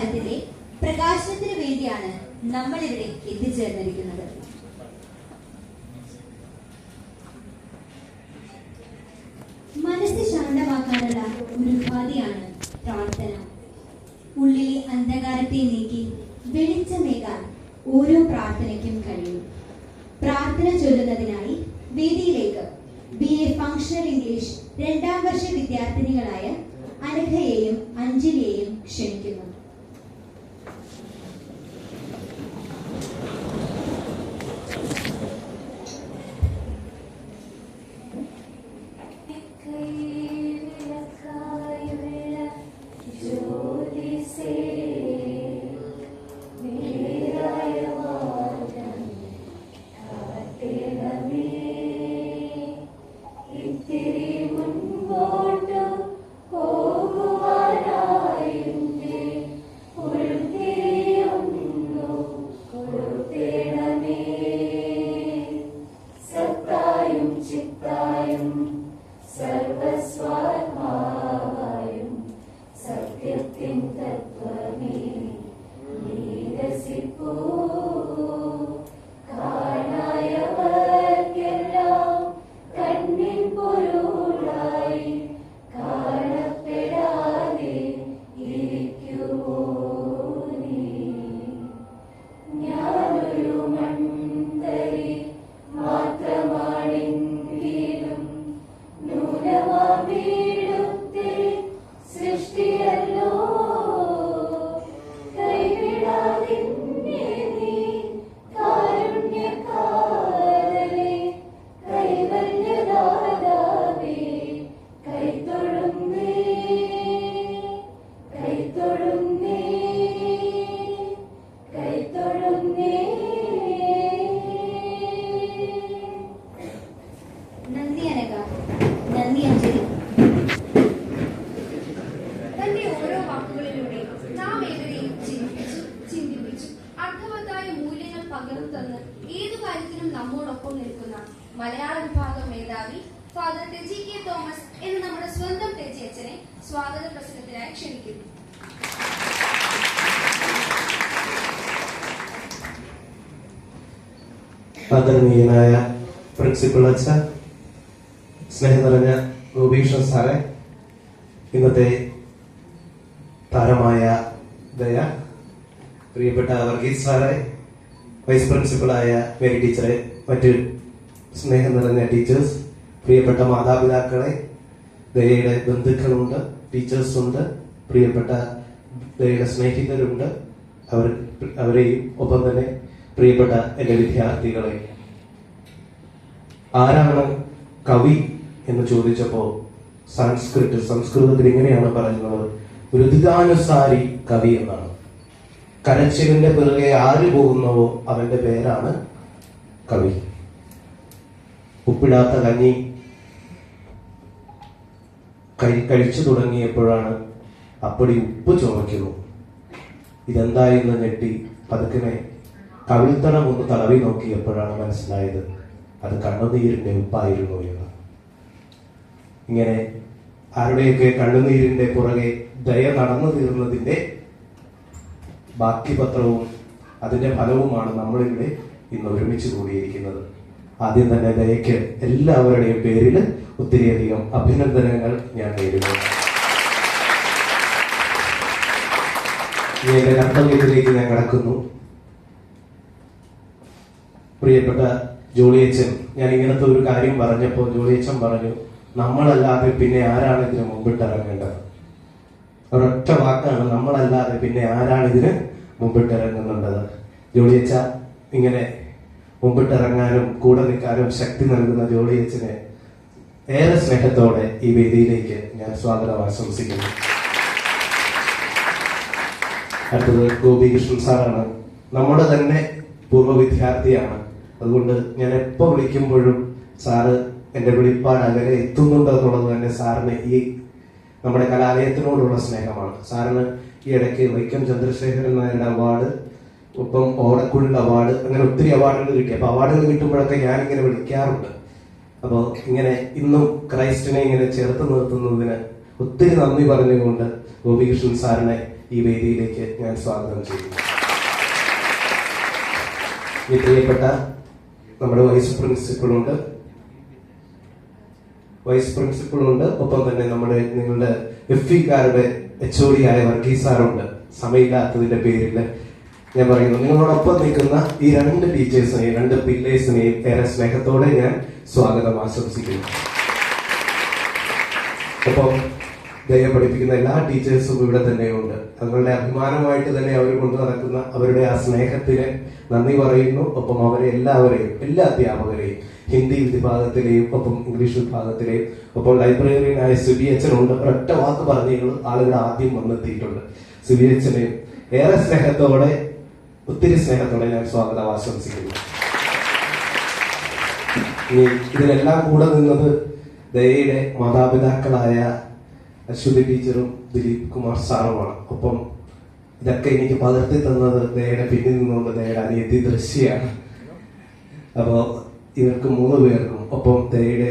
ഭാരതത്തിന്റെ പ്രകാശനത്തിന് വേണ്ടിയാണ് നമ്മൾ ഇവിടെ എത്തിച്ചേർന്നിരിക്കുന്നത്. മനസ്സ് ശാന്തമാക്കാനുള്ള ഒരു ഉപാധിയാണ് പ്രാർത്ഥന. ഉള്ളിലെ അന്ധകാരത്തെ നീക്കി വെളിച്ചമേകാൻ ഓരോ പ്രാർത്ഥനയ്ക്കും കഴിയും. പ്രാർത്ഥന ചൊല്ലുന്നതിനായി വേദിയിലേക്ക് ബി എ ഫങ്ഷണൽ ഇംഗ്ലീഷ് രണ്ടാം വർഷ വിദ്യാർത്ഥിനികളായ അനഘയെയും അഞ്ജലിയെയും ക്ഷണിക്കുന്നു. സത്യത്തിൻ തത്വമേ നീരസിപ്പൂ പ്രസംഗത്തിനായി ക്ഷണിക്കുന്നു. ആദരണീയനായ പ്രിൻസിപ്പൽ അച്ഛ സ്നേഹം നിറഞ്ഞ ഗോപീഷ്ണൻ സാറെ ഇന്നത്തെ താരമായ ദയ പ്രിയപ്പെട്ട വർഗീസ് സാറെ വൈസ് പ്രിൻസിപ്പളായ മേരി ടീച്ചറെ മറ്റ് സ്നേഹം നിറഞ്ഞ ടീച്ചേഴ്സ് പ്രിയപ്പെട്ട മാതാപിതാക്കളെ ദയയുടെ ബന്ധുക്കളുണ്ട് ടീച്ചേഴ്സ് ഉണ്ട് പ്രിയപ്പെട്ട സ്നേഹിതരുണ്ട് അവർ അവരെയും ഒപ്പം തന്നെ പ്രിയപ്പെട്ട എന്റെ വിദ്യാർത്ഥികളെ. ആരാണ് കവി എന്ന് ചോദിച്ചപ്പോ സംസ്കൃത് സംസ്കൃതത്തിൽ ഇങ്ങനെയാണ് പറയുന്നത്. രുദിതാനുസാരി കവി എന്നാണ്. കരച്ചിലിന്റെ പിറകെ ആര് പോകുന്നവോ അവന്റെ പേരാണ് കവി. ഉപ്പിടാത്ത കഞ്ഞി കഴിച്ചു തുടങ്ങിയപ്പോഴാണ് അപ്പടി ഉപ്പ് ചുമയ്ക്കുന്നു. ഇതെന്തായെന്ന് ഞെട്ടി പതുക്കിനെ കവിൾത്തടം ഒന്ന് തടവി നോക്കിയപ്പോഴാണ് മനസ്സിലായത് അത് കണ്ണുനീരിന്റെ ഉപ്പായിരുന്നു എന്ന്. ഇങ്ങനെ ആരുടെയൊക്കെ കണ്ണുനീരിന്റെ പുറകെ ദയ നടന്നു തീർന്നതിന്റെ ബാക്കി പത്രവും അതിന്റെ ഫലവുമാണ് നമ്മളിവിടെ ഇന്ന് ഒരുമിച്ച് കൂടിയിരിക്കുന്നത്. ആദ്യം തന്നെ ദയക്ക് എല്ലാവരുടെയും പേരിൽ ഒത്തിരിയധികം അഭിനന്ദനങ്ങൾ ഞാൻ നേരുന്നു. എന്റെ കർത്തവ്യത്തിലേക്ക് ഞാൻ കടക്കുന്നു. പ്രിയപ്പെട്ട ജോളിയച്ചൻ ഞാൻ ഇങ്ങനത്തെ ഒരു കാര്യം പറഞ്ഞപ്പോൾ ജോളിയച്ചൻ പറഞ്ഞു നമ്മളല്ലാതെ പിന്നെ ആരാണ് ഇതിന് മുമ്പിട്ട് ഇറങ്ങേണ്ടത്? ഒരൊറ്റ വാക്കാണ് നമ്മളല്ലാതെ പിന്നെ ആരാണ് ഇതിന് മുമ്പിട്ട് ഇറങ്ങുന്നുണ്ടത്? ജോളിയച്ച ഇങ്ങനെ മുമ്പിട്ട് ഇറങ്ങാനും കൂടെ നിൽക്കാനും ശക്തി നൽകുന്ന ജോളി അച്ഛനെ ഏറെ സ്നേഹത്തോടെ ഈ വേദിയിലേക്ക് ഞാൻ സ്വാഗതം ആശംസിക്കുന്നു. അടുത്തത് ഗോപികൃഷ്ണൻ സാറാണ്. നമ്മുടെ തന്നെ പൂർവ വിദ്യാർത്ഥിയാണ്. അതുകൊണ്ട് ഞാൻ എപ്പോ വിളിക്കുമ്പോഴും സാറ് എന്റെ വിളിപ്പാട് അകലെ എത്തുന്നുണ്ട് എന്നുള്ളത് തന്നെ സാറിന് ഈ നമ്മുടെ കലാലയത്തിനോടുള്ള സ്നേഹമാണ്. സാറിന് ഈ ഇടയ്ക്ക് വൈക്കം ചന്ദ്രശേഖരൻ നായരുടെ അവാർഡ് ഒപ്പം ഓണക്കുഴൽ അവാർഡ് അങ്ങനെ ഒത്തിരി അവാർഡുകൾ കിട്ടി. അപ്പൊ അവാർഡുകൾ കിട്ടുമ്പോഴൊക്കെ ഞാൻ ഇങ്ങനെ വിളിക്കാറുണ്ട്. അപ്പോൾ ഇങ്ങനെ ഇന്നും ക്രൈസ്റ്റിനെ ഇങ്ങനെ ചേർത്ത് നിർത്തുന്നതിന് ഒത്തിരി നന്ദി പറഞ്ഞുകൊണ്ട് ഗോപികൃഷ്ണൻ സാറിനെ ഈ വേദിയിലേക്ക് ഞാൻ സ്വാഗതം ചെയ്യുന്നു. ഈ പ്രിയപ്പെട്ട നമ്മുടെ വൈസ് പ്രിൻസിപ്പളുണ്ട്. വൈസ് പ്രിൻസിപ്പളുണ്ട്. ഒപ്പം തന്നെ നമ്മുടെ നിങ്ങളുടെ എഫ് ഇക്കാരുടെ എച്ച് ഒ ഡി ആയ വർഗീസ് സാറുണ്ട്. സമയമില്ലാത്തതിന്റെ പേരിൽ ഞാൻ പറയുന്നു നിങ്ങളോടൊപ്പം നിൽക്കുന്ന ഈ രണ്ട് ടീച്ചേഴ്സിനെയും രണ്ട് പില്ലേഴ്സിനെയും ഏറെ സ്നേഹത്തോടെ ഞാൻ സ്വാഗതം ആശംസിക്കുന്നു. ഒപ്പം ദയ പഠിപ്പിക്കുന്ന എല്ലാ ടീച്ചേഴ്സും ഇവിടെ തന്നെയുണ്ട്. തങ്ങളുടെ അഭിമാനമായിട്ട് തന്നെ അവർ കൊണ്ടു നടക്കുന്ന അവരുടെ ആ സ്നേഹത്തിന് നന്ദി പറയുന്നു. ഒപ്പം അവരെ എല്ലാവരെയും എല്ലാ അധ്യാപകരെയും ഹിന്ദി വിഭാഗത്തിലെയും ഒപ്പം ഇംഗ്ലീഷ് വിഭാഗത്തിലെയും ഒപ്പം ലൈബ്രറിയനായ സുബി അച്ഛനുണ്ട് ഒരൊറ്റ വാക്ക് പറഞ്ഞു ആളുകൾ ആദ്യം വന്നെത്തിയിട്ടുണ്ട്. സുബി അച്ഛനെയും ഏറെ സ്നേഹത്തോടെ ഒത്തിരി സ്നേഹത്തോടെ ഞാൻ സ്വാഗതം ആശംസിക്കുന്നു. ഇനി ഇതിനെല്ലാം കൂടെ നിന്നത് ദയയുടെ മാതാപിതാക്കളായ അശ്വതി ടീച്ചറും ദിലീപ് കുമാർ സാറുമാണ്. ഒപ്പം ഇതൊക്കെ എനിക്ക് പകർത്തി തന്നത് ദയയുടെ പിന്നിൽ നിന്നുകൊണ്ട് ദയയുടെ അനിയത്തി ദൃശ്യാണ്. അപ്പോൾ ഇവർക്ക് മൂന്ന് പേർക്കും ഒപ്പം ദയയുടെ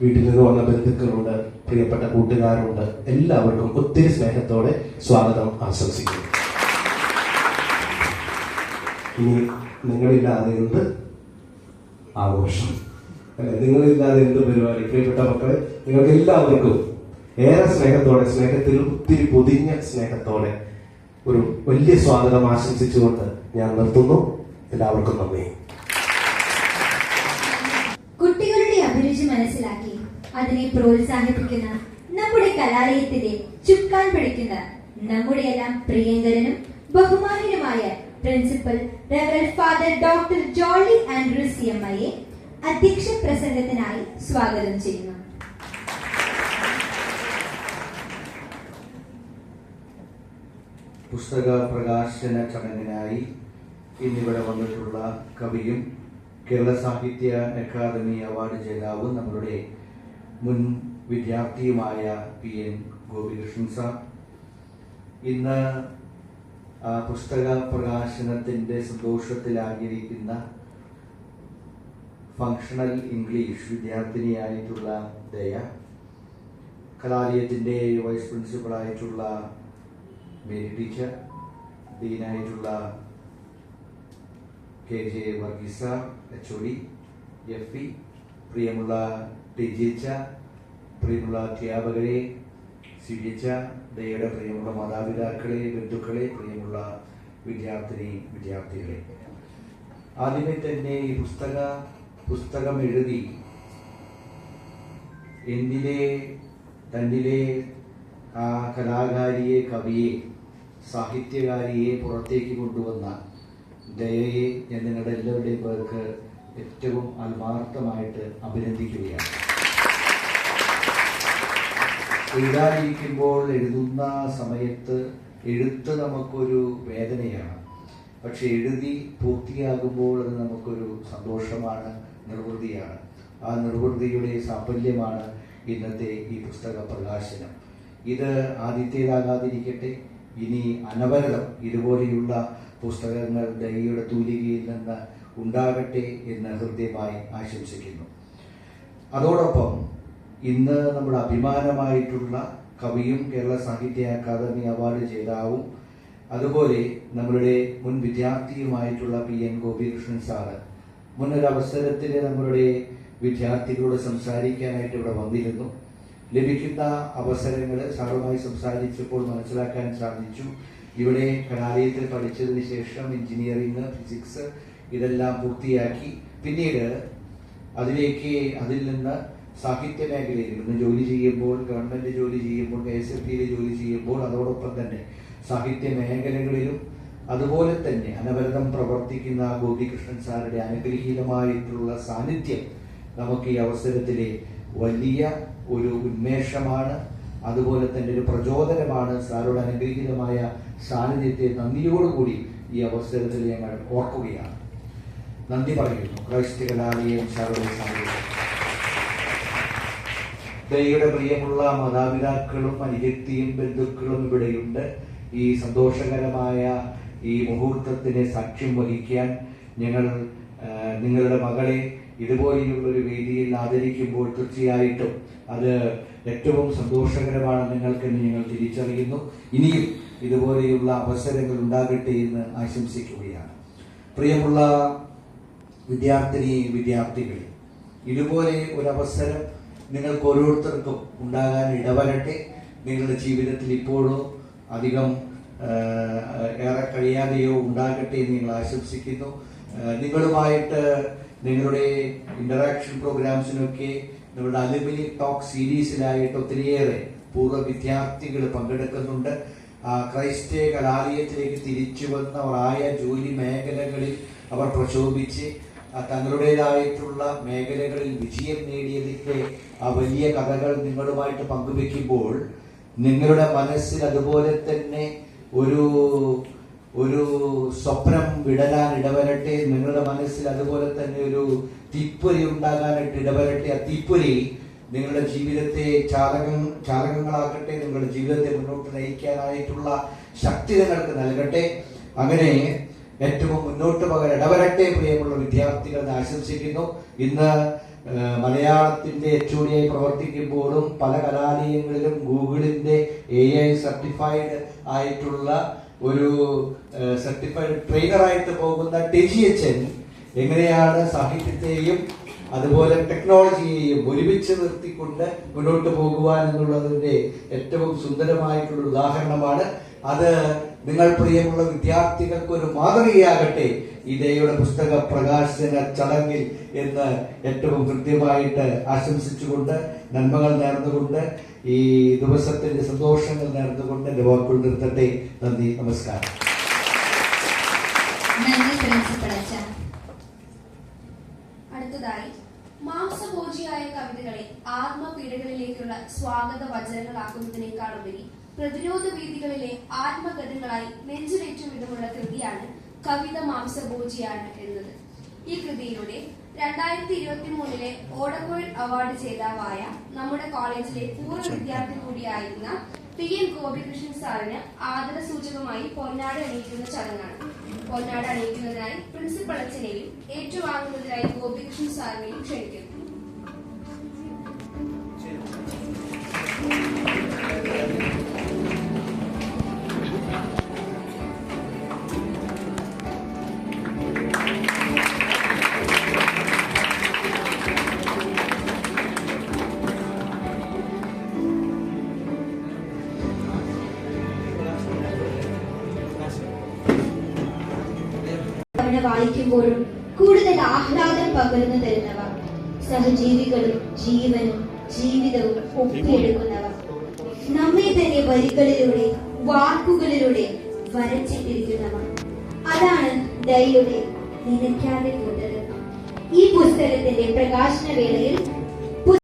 വീട്ടിൽ നിന്ന് വന്ന ബന്ധുക്കളുണ്ട് പ്രിയപ്പെട്ട കൂട്ടുകാരുണ്ട് എല്ലാവർക്കും ഒത്തിരി സ്നേഹത്തോടെ സ്വാഗതം ആശംസിക്കുന്നു. ഇനി നിങ്ങളില്ലാതെ എന്ത് ആഘോഷം? അല്ലെ നിങ്ങളില്ലാതെ എന്ത് പരിപാടി? പ്രിയപ്പെട്ട മക്കളെ നിങ്ങൾക്ക് എല്ലാവർക്കും ഏറെ സ്നേഹത്തോടെ സ്നേഹത്തിൽ ഒത്തിരി പൊതിഞ്ഞ സ്നേഹത്തോടെ ഒരു വലിയ സ്വാഗതം ആശംസിച്ചുകൊണ്ട് ഞാൻ നിർത്തുന്നു. എല്ലാവർക്കും നന്ദി. കുട്ടികളുടെ അഭിരുചി മനസ്സിലാക്കി അതിനെ പ്രോത്സാഹിപ്പിക്കുന്ന നമ്മുടെ കലാലയത്തിന്റെ ചുക്കാൻ പിടിക്കുന്ന നമ്മുടെ എല്ലാം പ്രിയങ്കരനും ബഹുമാനീയനുമായ principal റെവറൽ father doctor Jolly Andrews C M ഐയെ അധ്യക്ഷ പ്രസംഗത്തിനായി സ്വാഗതം ചെയ്യുന്നു. പുസ്തക പ്രകാശന ചടങ്ങിനായി ഇന്നിവിടെ വന്നിട്ടുള്ള കവിയും കേരള സാഹിത്യ അക്കാദമി അവാർഡ് ജേതാവും നമ്മളുടെ മുൻ വിദ്യാർത്ഥിയുമായ പി എൻ ഗോപികൃഷ്ണൻ സാർ. ഇന്ന് പുസ്തക പ്രകാശനത്തിന്റെ സന്തോഷത്തിലാഗ്രഹിക്കുന്ന ഫങ്ഷണൽ ഇംഗ്ലീഷ് വിദ്യാർത്ഥിനിയായിട്ടുള്ള ദയ കലാലയത്തിന്റെ വൈസ് പ്രിൻസിപ്പളായിട്ടുള്ള Mary teacher ഡീനായിട്ടുള്ള K J Varghese H F E പ്രിയമുള്ള ടിജിച്ച പ്രിയമുള്ള അധ്യാപകരെ സിരിച്ച ദയയുടെ പ്രിയമുള്ള മാതാപിതാക്കളെ ബന്ധുക്കളെ പ്രിയമുള്ള വിദ്യാർത്ഥിനി വിദ്യാർത്ഥികളെ. ആദ്യമേ തന്നെ ഈ പുസ്തക പുസ്തകം എഴുതി എന്നിലെ തന്നിലെ ആ കലാകാരിയെ കവിയെ സാഹിത്യകാരിയെ പുറത്തേക്ക് കൊണ്ടുവന്ന ദയയെ ഞാൻ നിങ്ങളുടെ എല്ലാവരുടെയും പേർക്ക് ഏറ്റവും ആത്മാർത്ഥമായിട്ട് അഭിനന്ദിക്കുകയാണ്. എഴുതാനിരിക്കുമ്പോൾ എഴുതുന്ന സമയത്ത് എഴുത്ത് നമുക്കൊരു വേദനയാണ്. പക്ഷെ എഴുതി പൂർത്തിയാകുമ്പോൾ അത് നമുക്കൊരു സന്തോഷമാണ് നിർവൃതിയാണ്. ആ നിർവൃതിയുടെ സാഫല്യമാണ് ഇന്നത്തെ ഈ പുസ്തക പ്രകാശനം. ഇത് ആദ്യത്തേതാകാതിരിക്കട്ടെ ഇനി അനവരതം ഇതുപോലെയുള്ള പുസ്തകങ്ങൾ ദൈവയുടെ തൂലികയിൽ നിന്ന് ഉണ്ടാകട്ടെ എന്ന് ഹൃദ്യമായി ആശംസിക്കുന്നു. അതോടൊപ്പം ഇന്ന് നമ്മുടെ അഭിമാനമായിട്ടുള്ള കവിയും കേരള സാഹിത്യ അക്കാദമി അവാർഡ് ജേതാവും അതുപോലെ നമ്മളുടെ മുൻ വിദ്യാർത്ഥിയുമായിട്ടുള്ള പി എൻ ഗോപികൃഷ്ണൻ സാറ്. മുന്നൊരവസരത്തിൽ നമ്മളുടെ വിദ്യാർത്ഥികളോട് സംസാരിക്കാനായിട്ട് ഇവിടെ വന്നിരുന്നു. ലഭിക്കുന്ന അവസരങ്ങൾ സാറുമായി സംസാരിച്ചപ്പോൾ മനസ്സിലാക്കാൻ സാധിച്ചു. ഇവിടെ കലാലയത്തിൽ പഠിച്ചതിന് ശേഷം എഞ്ചിനീയറിംഗ് ഫിസിക്സ് ഇതെല്ലാം പൂർത്തിയാക്കി. പിന്നീട് അതിലേക്ക് അതിൽ നിന്ന് സാഹിത്യ മേഖലയിൽ ഇവിടുന്ന് ജോലി ചെയ്യുമ്പോൾ ഗവൺമെന്റ് ജോലി ചെയ്യുമ്പോൾ കെ എസ് എഫ് ടിയിൽ ജോലി ചെയ്യുമ്പോൾ അതോടൊപ്പം തന്നെ സാഹിത്യ മേഖലകളിലും അതുപോലെ തന്നെ അനവരതം പ്രവർത്തിക്കുന്ന ഗോപികൃഷ്ണൻ സാറുടെ അനുഗ്രഹീതമായിട്ടുള്ള സാന്നിധ്യം നമുക്ക് ഈ അവസരത്തിലെ വലിയ ഒരു ഉന്മേഷമാണ്. അതുപോലെ തന്നെ ഒരു പ്രചോദനമാണ്. സാറുടെ അനുഗ്രഹീതമായ സാന്നിധ്യത്തെ നന്ദിയോടുകൂടി ഈ അവസരത്തിൽ ഞങ്ങൾ ഓർക്കുകയാണ്. നന്ദി പറയുന്നു. ക്രൈസ്ത്യ കലാലയം സാറുടെ സാന്നിധ്യം ദൈവയുടെ പ്രിയമുള്ള മാതാപിതാക്കളും അനുജക്തിയും ബന്ധുക്കളും ഇവിടെയുണ്ട്. ഈ സന്തോഷകരമായ ഈ മുഹൂർത്തത്തിന് സാക്ഷ്യം വഹിക്കാൻ ഞങ്ങൾ നിങ്ങളുടെ മകളെ ഇതുപോലെയുള്ളൊരു വേദിയിൽ ആദരിക്കുമ്പോൾ തീർച്ചയായിട്ടും അത് ഏറ്റവും സന്തോഷകരമാണ് നിങ്ങൾക്കെന്ന് ഞങ്ങൾ തിരിച്ചറിയുന്നു. ഇനിയും ഇതുപോലെയുള്ള അവസരങ്ങൾ ഉണ്ടാകട്ടെ എന്ന് ആശംസിക്കുകയാണ്. പ്രിയമുള്ള വിദ്യാർത്ഥിനി വിദ്യാർത്ഥികളെ ഇതുപോലെ ഒരു അവസരം നിങ്ങൾക്ക് ഓരോരുത്തർക്കും ഉണ്ടാകാൻ ഇടവരട്ടെ. നിങ്ങളുടെ ജീവിതത്തിൽ ഇപ്പോഴോ അധികം ഏറെ കഴിയാതെയോ ഉണ്ടാകട്ടെ എന്ന് ഞങ്ങൾ ആശംസിക്കുന്നു. നിങ്ങളുമായിട്ട് നിങ്ങളുടെ ഇന്ററാക്ഷൻ പ്രോഗ്രാംസിനൊക്കെ നിങ്ങളുടെ അലുമിനി ടോക്ക് സീരീസിലായിട്ട് ഒത്തിരിയേറെ പൂർവ വിദ്യാർത്ഥികൾ പങ്കെടുക്കുന്നുണ്ട്. ആ, ക്രൈസ്തീയ കലാലയത്തിലേക്ക് തിരിച്ചു വന്നവരായ ജോലി മേഖലകളിൽ അവർ പ്രശോഭിച്ച് ആ, തങ്ങളുടേതായിട്ടുള്ള മേഖലകളിൽ വിജയം നേടിയതിന്റെ ആ വലിയ കഥകൾ നിങ്ങളുമായിട്ട് പങ്കുവെക്കുമ്പോൾ നിങ്ങളുടെ മനസ്സിൽ അതുപോലെ തന്നെ ഒരു ഒരു സ്വപ്നം വിടരാൻ ഇടവരട്ടെ നിങ്ങളുടെ മനസ്സിൽ അതുപോലെ തന്നെ ഒരു തീപ്പൊരി ഉണ്ടാകാനായിട്ട് ഇടവരട്ടെ. ആ തീപ്പൊരി നിങ്ങളുടെ ജീവിതത്തെ ചാലകം ചാലകങ്ങളാക്കട്ടെ നിങ്ങളുടെ ജീവിതത്തെ മുന്നോട്ട് നയിക്കാനായിട്ടുള്ള ശക്തി നിങ്ങൾക്ക് നൽകട്ടെ. അങ്ങനെ ഏറ്റവും മുന്നോട്ട് പോകാൻ ഇടവരട്ടെ പ്രിയമുള്ള വിദ്യാർത്ഥികൾ എന്ന് ആശംസിക്കുന്നു. ഇന്ന് മലയാളത്തിന്റെ എച്ച് പ്രവർത്തിക്കുമ്പോഴും പല കലാലയങ്ങളിലും ഗൂഗിളിന്റെ എ ഐ സർട്ടിഫൈഡ് ആയിട്ടുള്ള ഒരു സർട്ടിഫൈഡ് ട്രെയിനറായിട്ട് പോകുന്ന ടെജി എച്ചൻ എങ്ങനെയാണ് സാഹിത്യത്തെയും അതുപോലെ ടെക്നോളജിയെയും ഒരുമിച്ച് നിർത്തിക്കൊണ്ട് മുന്നോട്ട് പോകുവാൻ എന്നുള്ളതിന്റെ ഏറ്റവും സുന്ദരമായിട്ടുള്ള ഉദാഹരണമാണ്. അത് നിങ്ങൾ പ്രിയമുള്ള വിദ്യാർത്ഥികൾക്ക് ഒരു മാതൃകയാകട്ടെ ഇതയുടെ പുസ്തക പ്രകാശന ചടങ്ങിൽ എന്ന് ഏറ്റവും കൃത്യമായിട്ട് ആശംസിച്ചുകൊണ്ട് നന്മകൾ നേർന്നുകൊണ്ട് ഈ ദിവസത്തിന്റെ സന്തോഷങ്ങൾ നേർന്നുകൊണ്ട് എന്റെ വാക്കുകൾ നിർത്തട്ടെ. നന്ദി നമസ്കാരം. അടുത്തതായി മാംസഭോജിയായ കവിതകളെ ആത്മപീഡകളിലേക്കുള്ള സ്വാഗത വചനങ്ങളാക്കുന്നതിനേക്കാളുപരി പ്രതിരോധ വീതികളിലെ ആത്മകഥകളായി നെഞ്ചിലേറ്റം വിധമുള്ള കൃതിയാണ് കവിത മാംസഭോജിയാണ് എന്നത്. ഈ കൃതിയിലൂടെ രണ്ടായിരത്തി ഇരുപത്തി മൂന്നിലെ ഓടക്കോയിൽ അവാർഡ് ജേതാവായ നമ്മുടെ കോളേജിലെ പൂർവ വിദ്യാർത്ഥി കൂടിയായിരുന്ന പി എൻ ഗോപികൃഷ്ണൻ സാറിന് ആദര സൂചകമായി പൊന്നാട് അണിയിക്കുന്ന ചടങ്ങാണ്. പൊന്നാട് അണിയിക്കുന്നതിനായി പ്രിൻസിപ്പൾ അച്ഛനെയും ഏറ്റുവാങ്ങുന്നതിനായി ഗോപികൃഷ്ണൻ സാറിനെയും ക്ഷണിക്കുന്നു. വായിക്കുമ്പോഴും കൂടുതൽ ആഹ്ലാദം പകർന്നു തരുന്നവ സഹജീവികളും ജീവനും ജീവിതവും ഒപ്പിയെടുക്കുന്നവ നമ്മെ തന്നെ വരികളിലൂടെ വാക്കുകളിലൂടെ വരച്ചിട്ടിരിക്കുന്നവ അതാണ് ദയയുടെ നിലയ്ക്കാതെ കൂടുതൽ ഈ പുസ്തകത്തിന്റെ പ്രകാശന വേളയിൽ